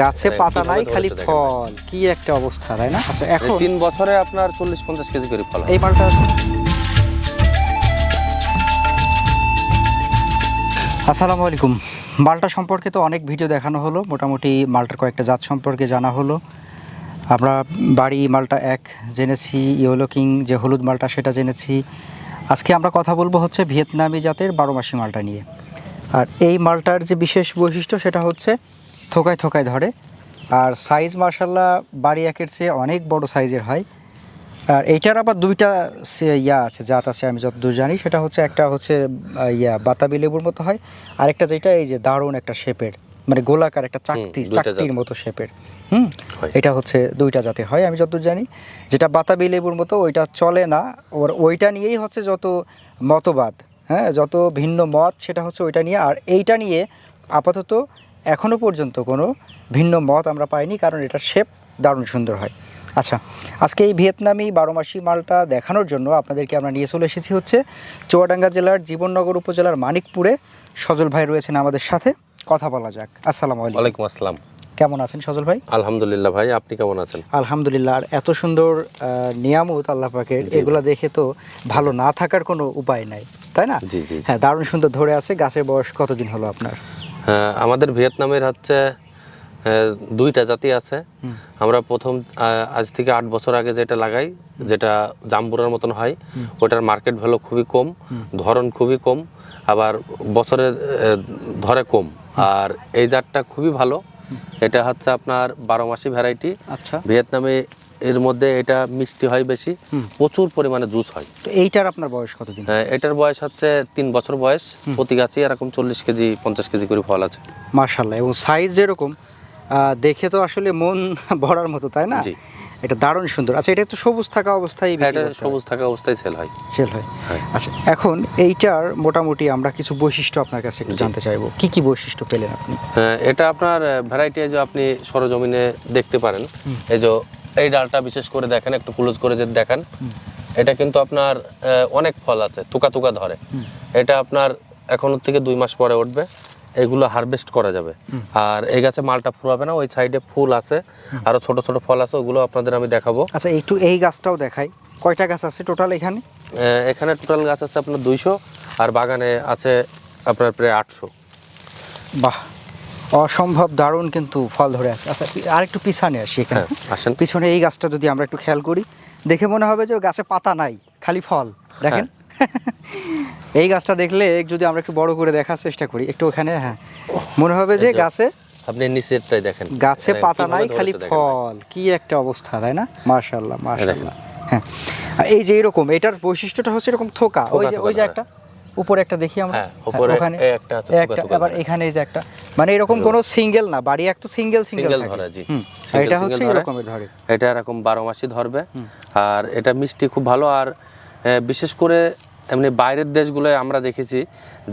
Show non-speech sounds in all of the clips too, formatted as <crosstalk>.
গাছে হ্যাঁ, পাতা নাই খালি ফল। কি একটা অবস্থা তাই না? আচ্ছা এখন তিন বছরে আপনার চল্লিশ পঞ্চাশ কেজি করে ফল এই মালটা আসসালামু আলাইকুম। মালটা সম্পর্কে তো অনেক ভিডিও দেখানো হলো মোটামুটি মালটার কয়েকটা জাত সম্পর্কে জানা হলো। আমরা বাড়ি মালটা এক জেনেছি ইয়েলো কিং যে হলুদ মালটা সেটা জেনেছি। আজকে আমরা কথা বলব হচ্ছে ভিয়েতনামি জাতের বারো মাসি মালটা নিয়ে। আর এই মালটার যে বিশেষ বৈশিষ্ট্য সেটা হচ্ছে থোকায় থোকায় ধরে। আর সাইজ মার্শাল্লাহ বাড়ি একের চেয়ে অনেক বড় সাইজের হয়। আর এইটার আবার দুইটা ইয়া আছে জাত আছে আমি যতদূর জানি। সেটা হচ্ছে একটা হচ্ছে ইয়া বাতাবি লেবুর মতো হয়। আরেকটা যেটা এই যে দারুণ একটা শেপের মানে গোলাকার একটা চাকতি চাকতির মতো শেপের হুম এটা হচ্ছে দুইটা জাতের হয় আমি যতদূর জানি। যেটা বাতাবি লেবুর মতো ওইটা চলে না। ওর ওইটা নিয়েই হচ্ছে যত মতবাদ হ্যাঁ যত ভিন্ন মত সেটা হচ্ছে ওইটা নিয়ে। আর এইটা নিয়ে আপাতত এখনও পর্যন্ত কোনো ভিন্ন মত আমরা পাইনি কারণ এটা শেপ দারুণ সুন্দর হয়। আচ্ছা আজকে এই ভিয়েতনামি বারো মাসি মালটা দেখানোর জন্য আপনাদেরকে আমরা নিয়ে চলে এসেছি হচ্ছে চুয়াডাঙ্গা জেলার জীবননগর উপজেলার মানিকপুরে। সজল ভাই রয়েছেন আমাদের সাথে কথা বলা যাক। আসসালামু আলাইকুম। আসসালাম। কেমন আছেন সজল ভাই? আলহামদুলিল্লাহ ভাই আপনি কেমন আছেন? আলহামদুলিল্লাহ আর এত সুন্দর নিয়ামত আল্লাহ পাকের। এগুলা দেখে তো ভালো না থাকার কোনো উপায় নাই তাই না? হ্যাঁ দারুণ সুন্দর ধরে আছে গাছের বয়স কতদিন হলো আপনার? আমাদের ভিয়েতনামের হচ্ছে দুইটা জাতি আছে। আমরা প্রথম আজ থেকে আট বছর আগে যেটা লাগাই যেটা জাম্বুরার মতন হয় ওটার মার্কেট ভ্যালু খুবই কম ধরন খুবই কম আবার বছরে ধরে কম। আর এই জাতটা খুবই ভালো। এটা হচ্ছে আপনার বারো মাসি ভ্যারাইটি আচ্ছা। ভিয়েতনামে এর মধ্যে এটা মিষ্টি হয় বেশি প্রচুর পরিমাণে জুস হয়। তো এইটার আপনার বয়স কতদিন? হ্যাঁ, এটার বয়স হচ্ছে তিন বছর বয়স প্রতি গাছে এরকম চল্লিশ কেজি পঞ্চাশ কেজি করে ফল আছে। মার্শাল্লাহ এবং সাইজ যেরকম দেখে তো আসলে মন <laughs> ভরার মতো তাই না? জি। এটা দারুণ সুন্দর। আচ্ছা এটা তো সবুজ থাকা অবস্থায় হ্যাঁ, এটা সবুজ থাকা অবস্থায় সেল হয়। সেল হয়। হ্যাঁ। আচ্ছা এখন এইটার মোটামুটি আমরা কিছু বৈশিষ্ট্য আপনার কাছে একটু জানতে চাইব। কি কি বৈশিষ্ট্য পেলেন আপনি? হ্যাঁ, এটা আপনার ভ্যারাইটি যে আপনি সরজমিনে দেখতে পারেন এই যে এই ডালটা বিশেষ করে দেখেন একটু ক্লোজ করে যদি দেখেন। এটা কিন্তু আপনার অনেক ফল আছে তুকা তুকা ধরে। এটা আপনার এখন থেকে দুই মাস পরে উঠবে এগুলো হারভেস্ট করা যাবে। আর এই গাছে মালটা ফুরাবে না ওই সাইডে ফুল আছে আরও ছোট ছোট ফল আছে ওগুলো আপনাদের আমি দেখাবো। আচ্ছা একটু এই গাছটাও দেখাই। কয়টা গাছ আছে টোটাল এখানে? এখানে টোটাল গাছ আছে আপনার দুইশো আর বাগানে আছে আপনার প্রায় আটশো। বাহ অসম্ভব দারুণ কিন্তু ফল ধরে আছে। আচ্ছা আর একটু পিছনে আসি এখানে। হ্যাঁ আসেন। পিছনে এই গাছটা যদি আমরা একটু খেয়াল করি দেখে মনে হবে যে গাছে পাতা নাই খালি ফল। দেখেন? এই গাছটা দেখলে যদি আমরা একটু বড় করে দেখার চেষ্টা করি একটু ওখানে হ্যাঁ। মনে হবে যে গাছে আপনি নিচেরটাই দেখেন। গাছে হ্যাঁ, পাতা নাই খালি ফল। কি একটা অবস্থা তাই না? মার্শাল্লাহ মার্শাল্লাহ হ্যাঁ। এই যে এরকম এটার বৈশিষ্ট্যটা হচ্ছে এরকম থোকা। ওই যে ওই যে একটা? উপরে একটা দেখি আমরা। হ্যাঁ, উপরে ওখানে একটা আছে, একটা আবার এখানে এই যে একটা মানে এরকম কোনো সিঙ্গেল না বাড়ি এক তো সিঙ্গেল সিঙ্গেল ধরে, জি। এটা হচ্ছে ধরে। এরকমের ধরে। এটা এরকম বারো মাসই ধরবে। আর এটা মিষ্টি খুব ভালো। আর বিশেষ করে এমনি বাইরের দেশগুলোয় আমরা দেখেছি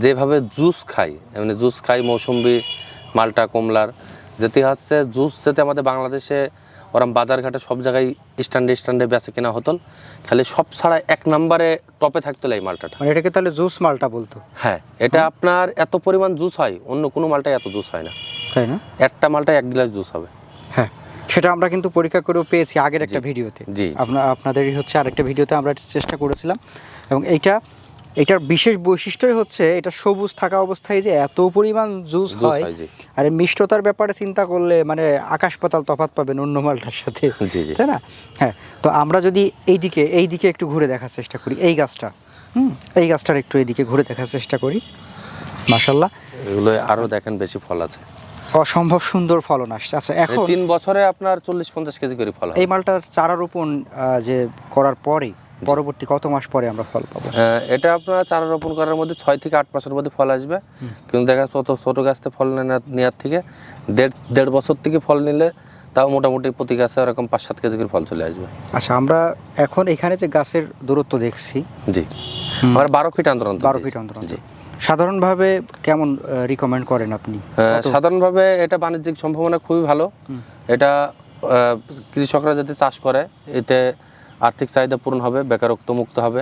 যেভাবে জুস খাই। এমনি জুস খাই মৌসুম্বি মালটা কমলার। যেতে হচ্ছে জুস যেতে আমাদের বাংলাদেশে ওরম বাজারঘাটে সব জায়গায় স্ট্যান্ডে স্ট্যান্ডে বেচে কেনা হতো খালি সব ছাড়া এক নম্বরে টপে থাকতো এই মালটাটা। মানে এটাকে তাহলে জুস মালটা বলতো। হ্যাঁ এটা আপনার এত পরিমাণ জুস হয় অন্য কোনো মালটায় এত জুস হয় না। তাই না? একটা মালটায় এক গ্লাস জুস হবে। হ্যাঁ সেটা আমরা কিন্তু পরীক্ষা করেও পেয়েছি আগের একটা ভিডিওতে। জি। আপনার আপনাদেরই হচ্ছে আরেকটা ভিডিওতে আমরা চেষ্টা করেছিলাম। এবং এইটা এটার বিশেষ বৈশিষ্ট্যই হচ্ছে এটা সবুজ থাকা অবস্থায় যে এত পরিমাণ জুস হয় আর মিষ্টতার ব্যাপারে চিন্তা করলে মানে আকাশ পাতাল তফাৎ পাবেন অন্য মালটার সাথে তাই না? হ্যাঁ তো আমরা যদি এই দিকে এই দিকে একটু ঘুরে দেখার চেষ্টা করি এই গাছটা হুম এই গাছটার একটু এইদিকে ঘুরে দেখার চেষ্টা করি মাশাল্লাহ এগুলো আরও দেখেন বেশি ফল আছে। অসম্ভব সুন্দর ফলন আসছে। আচ্ছা এখন তিন বছরে আপনার চল্লিশ পঞ্চাশ কেজি করে ফল এই মালটার চারা রোপণ যে করার পরে পরবর্তী কত মাস পরে আমরা ফল পাবো? এটা আপনার চারা রোপণ করার মধ্যে ছয় থেকে আট মাসের মধ্যে ফল আসবে। কিন্তু দেখা যাচ্ছে ছোট ছোট গাছ থেকে ফল নেওয়ার থেকে দেড় দেড় বছর থেকে ফল নিলে তাও মোটামুটি প্রতি গাছে ওরকম পাঁচ সাত কেজি করে ফল চলে আসবে। আচ্ছা আমরা এখন এখানে যে গাছের দূরত্ব দেখছি জি। আমরা বারো ফিট অন্তর অন্তর বারো ফিট অন্তর অন্তর। সাধারণভাবে কেমন রিকমেন্ড করেন আপনি? সাধারণভাবে এটা বাণিজ্যিক সম্ভাবনা খুবই ভালো। এটা কৃষকরা যাতে চাষ করে এতে আর্থিক চাহিদা পূরণ হবে বেকারত্ব মুক্ত হবে।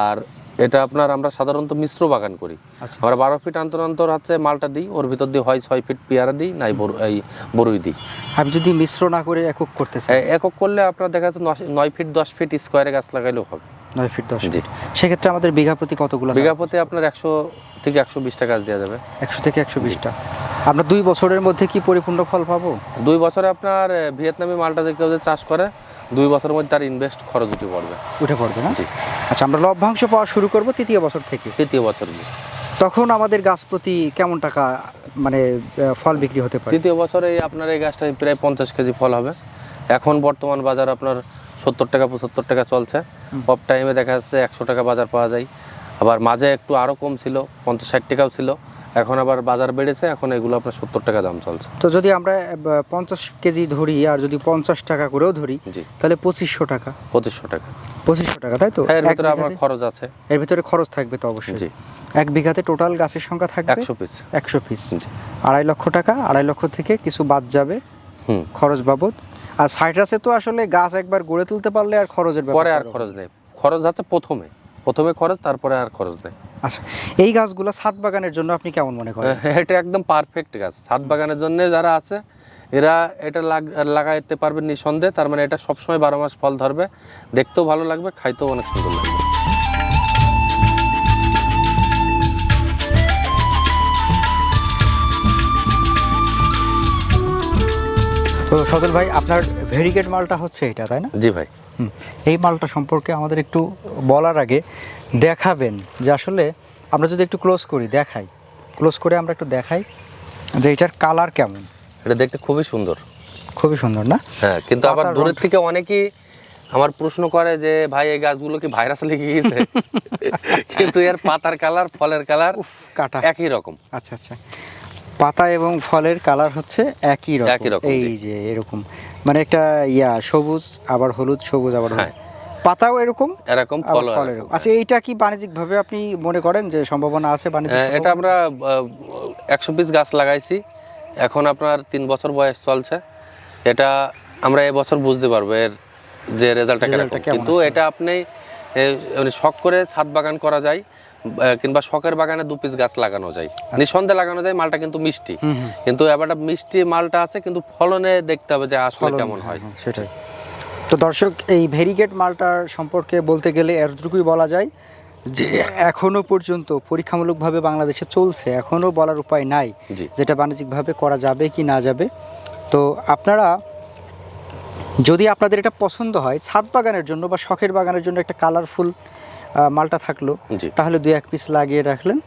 আর এটা আপনার আমরা সাধারণত মিশ্র বাগান করি। আচ্ছা। আমরা বারো ফিট অন্তর অন্তর হচ্ছে মালটা দিই ওর ভিতর দিয়ে হয় ছয় ফিট পেয়ারা দিই নাই এই বরুই দিই। আমি যদি মিশ্র না করে একক করতে চাই একক করলে আপনার দেখা যাচ্ছে নয় ফিট দশ ফিট স্কোয়ারে গাছ লাগাইলেও হবে। নয় ফিট দশ ফিট। সেক্ষেত্রে আমাদের বিঘা প্রতি কতগুলো বিঘা প্রতি আপনার একশো থেকে একশো বিশটা গাছ দেওয়া যাবে। একশো থেকে একশো বিশটা। আমরা দুই বছরের মধ্যে কি পরিপূর্ণ ফল পাবো? দুই বছরে আপনার ভিয়েতনামি মালটা যে কেউ যে চাষ করে দুই বছরের মধ্যে তার ইনভেস্ট খরচ উঠে পড়বে। উঠে পড়বে না? জি। আচ্ছা আমরা লভ্যাংশ পাওয়া শুরু করব তৃতীয় বছর থেকে। তৃতীয় বছর গিয়ে তখন আমাদের গাছ প্রতি কেমন টাকা মানে ফল বিক্রি হতে পারে? তৃতীয় বছরে আপনার এই গাছটা প্রায় পঞ্চাশ কেজি ফল হবে। এখন বর্তমান বাজার আপনার সত্তর টাকা পঁচাত্তর টাকা চলছে। অফ টাইমে দেখা যাচ্ছে একশো টাকা বাজার পাওয়া যায়। আবার মাঝে একটু আরও কম ছিল পঞ্চাশ ষাট টাকাও ছিল। এখন আবার বাজার বেড়েছে এখন এগুলো আপনার সত্তর টাকা দাম চলছে। তো যদি আমরা পঞ্চাশ কেজি ধরি আর যদি পঞ্চাশ টাকা করেও ধরি তাহলে পঁচিশশো টাকা। পঁচিশশো টাকা। পঁচিশশো টাকা তাই তো? হ্যাঁ, এর ভিতরে আমার খরচ আছে। এর ভিতরে খরচ থাকবে তো অবশ্যই। জি। এক বিঘাতে টোটাল গাছের সংখ্যা থাকবে? একশো পিস একশো পিস আড়াই লক্ষ টাকা আড়াই লক্ষ থেকে কিছু বাদ যাবে হুম। খরচ বাবদ। আর সাইট্রাসে তো আসলে গাছ একবার গড়ে তুলতে পারলে আর খরচের ব্যাপার পরে আর খরচ নেই। খরচ আছে প্রথমে। প্রথমে খরচ তারপরে আর খরচ দেয় আচ্ছা এই গাছগুলো ছাদ বাগানের জন্য আপনি কেমন মনে করেন? <laughs> এটা একদম পারফেক্ট গাছ। ছাদ বাগানের জন্য যারা আছে এরা এটা লাগ- লাগাইতে পারবে নিঃসন্দেহে। তার মানে এটা সবসময় বারো মাস ফল ধরবে। দেখতেও ভালো লাগবে খাইতেও অনেক সুন্দর লাগবে। তো সজল ভাই আপনার ভেরিগেট মালটা হচ্ছে এটা তাই না? জি ভাই। এই মালটা সম্পর্কে আমাদের একটু বলার আগে দেখাবেন যে আসলে আমরা যদি একটু ক্লোজ করি দেখাই। ক্লোজ করে আমরা একটু দেখাই যে এটার কালার কেমন। এটা দেখতে খুবই সুন্দর। খুবই সুন্দর না? হ্যাঁ কিন্তু আবার দূরের থেকে অনেকেই আমার প্রশ্ন করে যে ভাই এই গাছগুলো কি ভাইরাস লেগে গেছে <laughs> কিন্তু এর পাতার কালার ফলের কালার কাটা। একই রকম। আচ্ছা আচ্ছা। পাতা এবং ফলের কালার হচ্ছে একই রকম। এই যে এরকম। মানে একটা ইয়া সবুজ আবার হলুদ সবুজ আবার হ্যাঁ। পাতাও এরকম এরকম ফল এরকম আচ্ছা এইটা কি বাণিজ্যিক ভাবে আপনি মনে করেন যে সম্ভাবনা আছে বাণিজ্যিক হ্যাঁ, এটা আমরা একশো পিস গাছ লাগাইছি। এখন আপনার তিন বছর বয়স চলছে। এটা আমরা এবছর বুঝতে পারব এর যে রেজাল্টটা কিন্তু এটা আপনি মানে শখ করে ছাদ বাগান করা যায়। কিংবা শখের বাগানে দু পিস গাছ লাগানো যায়। নিঃসন্দেহে লাগানো যায় মালটা কিন্তু মিষ্টি। কিন্তু এবার মিষ্টি মালটা আছে কিন্তু ফলনে দেখতে হবে যে আসলে কেমন হ্যাঁ, হয়। হ্যাঁ, সেটাই। তো দর্শক এই ভেরিগেট মালটার সম্পর্কে বলতে গেলে এতটুকুই বলা যায় যে এখনও পর্যন্ত পরীক্ষামূলকভাবে বাংলাদেশে চলছে এখনও বলার উপায় নাই যেটা বাণিজ্যিকভাবে করা যাবে কি না যাবে। তো আপনারা যদি আপনাদের এটা পছন্দ হয় ছাদ বাগানের জন্য বা শখের বাগানের জন্য একটা কালারফুল মালটা থাকল তাহলে দুই এক পিস লাগিয়ে রাখলেন।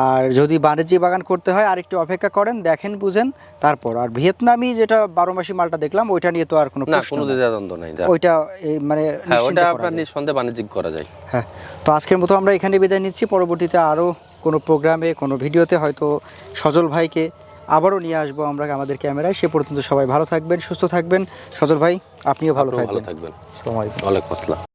আর যদি বাণিজ্যিক বাগান করতে হয় আর একটু অপেক্ষা করেন দেখেন বুঝেন তারপর। আর ভিয়েতনামি যেটা বারো মাসি মালটা দেখলাম ওইটা নিয়ে তো আর কোনো কোনো দ্বিধাদ্বন্দ্ব নাই ওইটা মানে হ্যাঁ করা আপনার নিঃসন্দেহে বাণিজ্যিক করা যায়। হ্যাঁ তো আজকের মতো আমরা এখানে বিদায় নিচ্ছি। পরবর্তীতে আরও কোনো প্রোগ্রামে কোনো ভিডিওতে হয়তো সজল ভাইকে আবারও নিয়ে আসব আমরা আমাদের ক্যামেরায়। সে পর্যন্ত সবাই ভালো থাকবেন সুস্থ থাকবেন। সজল ভাই আপনিও ভালো আপনিও ভালো থাকবেন। থাকবেন। আসসালামু আলাইকুম। আসসালাম।